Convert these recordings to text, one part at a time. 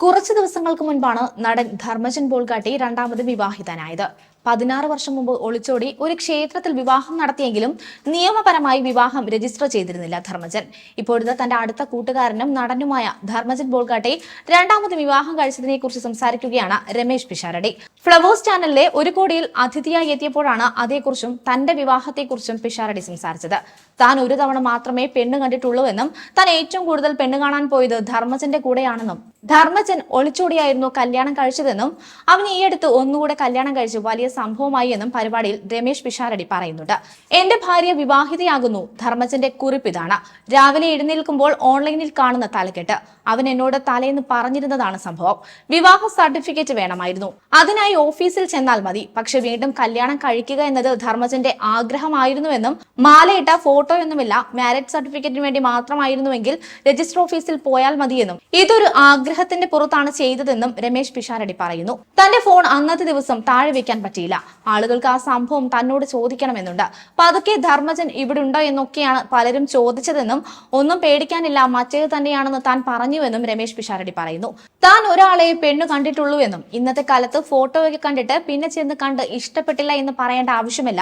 കുറച്ചു ദിവസങ്ങൾക്ക് മുൻപാണ് നടൻ ധർമ്മജൻ ബോൾഗാട്ടി രണ്ടാമത് വിവാഹിതനായത്. പതിനാറ് വർഷം മുമ്പ് ഒളിച്ചോടി ഒരു ക്ഷേത്രത്തിൽ വിവാഹം നടത്തിയെങ്കിലും നിയമപരമായി വിവാഹം രജിസ്റ്റർ ചെയ്തിരുന്നില്ല ധർമ്മജൻ. ഇപ്പോഴത്തെ തന്റെ അടുത്ത കൂട്ടുകാരനും നടനുമായ ധർമ്മജൻ ബോൾഗാട്ടെ രണ്ടാമത് വിവാഹം കഴിച്ചതിനെ കുറിച്ച് സംസാരിക്കുകയാണ് രമേശ് പിഷാരടി. ഫ്ലവേഴ്സ് ചാനലിലെ ഒരു കോടിയിൽ അതിഥിയായി എത്തിയപ്പോഴാണ് അതേക്കുറിച്ചും തന്റെ വിവാഹത്തെക്കുറിച്ചും പിഷാരടി സംസാരിച്ചത്. താൻ ഒരു തവണ മാത്രമേ പെണ്ണ് കണ്ടിട്ടുള്ളൂവെന്നും താൻ ഏറ്റവും കൂടുതൽ പെണ്ണ് കാണാൻ പോയത് ധർമ്മജന്റെ കൂടെയാണെന്നും ധർമ്മജൻ ഒളിച്ചോടിയായിരുന്നു കല്യാണം കഴിച്ചതെന്നും അവൻ ഈയടുത്ത് ഒന്നുകൂടെ കല്യാണം കഴിച്ച് വലിയ സംഭവമായി എന്നും പരിപാടിയിൽ രമേശ് പിഷാരടി പറയുന്നുണ്ട്. എന്റെ ഭാര്യ വിവാഹിതയാകുന്നു. ധർമ്മജന്റെ കുറിപ്പ് ഇതാണ്. രാവിലെ എഴുന്നേൽക്കുമ്പോൾ ഓൺലൈനിൽ കാണുന്ന തലക്കെട്ട്. അവൻ എന്നോട് തലേന്ന് പറഞ്ഞിരുന്നതാണ് സംഭവം. വിവാഹ സർട്ടിഫിക്കറ്റ് വേണമായിരുന്നു. അതിനായി ഓഫീസിൽ ചെന്നാൽ മതി. പക്ഷെ വീണ്ടും കല്യാണം കഴിക്കുക എന്നത് ധർമ്മജന്റെ ആഗ്രഹമായിരുന്നുവെന്നും മാലയിട്ട ഫോട്ടോയൊന്നുമില്ല മാരേജ് സർട്ടിഫിക്കറ്റിന് വേണ്ടി മാത്രമായിരുന്നുവെങ്കിൽ രജിസ്റ്റർ ഓഫീസിൽ പോയാൽ മതിയെന്നും. ഇതൊരു ആഗ്രഹത്തിന്റെ പുറത്താണ് ചെയ്തതെന്നും രമേശ് പിഷാരടി പറയുന്നു. തന്റെ ഫോൺ അന്നത്തെ ദിവസം താഴെ വെക്കാൻ പറ്റിയില്ല. ആളുകൾക്ക് ആ സംഭവം തന്നോട് ചോദിക്കണമെന്നുണ്ട്. പതുക്കെ ധർമ്മജൻ ഇവിടെ ഉണ്ടോ എന്നൊക്കെയാണ് പലരും ചോദിച്ചതെന്നും ഒന്നും പേടിക്കാനില്ല മറ്റേത് തന്നെയാണെന്ന് താൻ പറഞ്ഞുവെന്നും രമേശ് പിഷാരടി പറയുന്നു. താൻ ഒരാളെ പെണ്ണു കണ്ടിട്ടുള്ളൂ എന്നും ഇന്നത്തെ കാലത്ത് ഫോട്ടോയൊക്കെ കണ്ടിട്ട് പിന്നെ ചെന്ന് കണ്ട് ഇഷ്ടപ്പെട്ടില്ല എന്ന് പറയേണ്ട ആവശ്യമില്ല.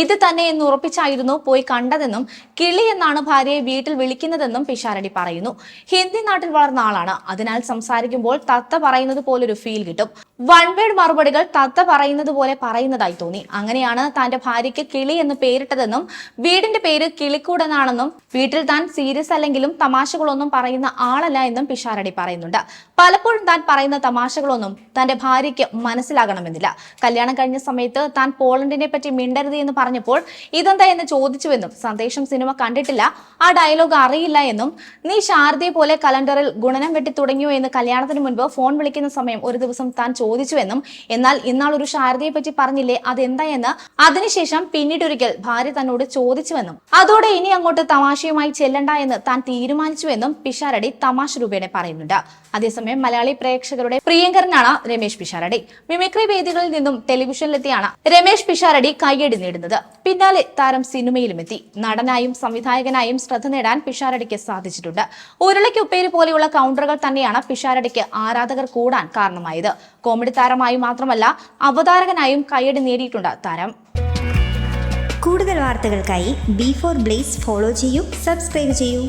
ഇത് തന്നെ എന്ന് ഉറപ്പിച്ചായിരുന്നു പോയി കണ്ടതെന്നും കിളി എന്നാണ് ഭാര്യയെ വീട്ടിൽ വിളിക്കുന്നതെന്നും പിഷാരടി പറയുന്നു. ഹിന്ദി നാട്ടിൽ വളർന്ന ആളാണ്. അതിനാൽ സംസാരിക്കുമ്പോൾ തത്ത പറയുന്നത് പോലൊരു ഫീൽ കിട്ടും. വൺ വേഡ് മറുപടികൾ തത്ത പറയുന്നത് പോലെ പറയുന്നതായി തോന്നി. അങ്ങനെയാണ് തന്റെ ഭാര്യയ്ക്ക് കിളി എന്ന് പേരിട്ടതെന്നും വീടിന്റെ പേര് കിളിക്കൂടനാണെന്നും വീട്ടിൽ താൻ സീരിയസ് അല്ലെങ്കിലും തമാശകളൊന്നും പറയുന്ന ആളല്ല എന്നും പിഷാരടി പറയുന്നുണ്ട്. പലപ്പോഴും താൻ പറയുന്ന തമാശകളൊന്നും തന്റെ ഭാര്യയ്ക്ക് മനസ്സിലാകണമെന്നില്ല. കല്യാണം കഴിഞ്ഞ സമയത്ത് താൻ പോളണ്ടിനെ പറ്റി മിണ്ടരുത് എന്ന് പറഞ്ഞപ്പോൾ ഇതെന്താ എന്ന് ചോദിച്ചുവെന്നും സന്ദേശം സിനിമ കണ്ടിട്ടില്ല ആ ഡയലോഗ് അറിയില്ല എന്നും നീ ശാരദയെ പോലെ കലണ്ടറിൽ ഗുണനം വെട്ടി തുടങ്ങിയോ എന്ന് കല്യാണത്തിന് മുൻപ് ഫോൺ വിളിക്കുന്ന സമയം ഒരു ദിവസം താൻ ചോദിച്ചുവെന്നും എന്നാൽ ഇന്നാൾ ഒരു ശാരദയെ പറ്റി പറഞ്ഞില്ലേ അതെന്താ എന്ന് അതിനുശേഷം പിന്നീടൊരിക്കൽ ഭാര്യ തന്നോട് ചോദിച്ചുവെന്നും അതോടെ ഇനി അങ്ങോട്ട് തമാശയുമായി ചെല്ലണ്ട എന്ന് താൻ തീരുമാനിച്ചുവെന്നും പിഷാരടി തമാശ രൂപേണ പറയുന്നുണ്ട്. അതേസമയം മലയാളി പ്രേക്ഷകരുടെ പ്രിയങ്കരനാണ് രമേശ് പിഷാരടി. മിമിക്രി വേദികളിൽ നിന്നും ടെലിവിഷനിലെത്തിയാണ് രമേശ് പിഷാരടി കയ്യടി നേടുന്നത്. പിന്നാലെ താരം സിനിമയിലും എത്തി നടനായും സംവിധായകനായും ശ്രദ്ധ നേടാൻ പിഷാരടിക്ക് സാധിച്ചിട്ടുണ്ട്. ഉരുളയ്ക്ക് ഉപ്പേരി പോലെയുള്ള കൗണ്ടറുകൾ തന്നെയാണ് പിഷാരടിക്ക് ആരാധകർ കൂടാൻ കാരണമായത്. കോമഡി താരമായി മാത്രമല്ല അവതാരകനായും കയ്യടി നേടിയിട്ടുണ്ട് താരം. കൂടുതൽ വാർത്തകൾക്കായി ബി ഫോർ ബ്ലേസ് ഫോളോ ചെയ്യൂ സബ്സ്ക്രൈബ് ചെയ്യൂ.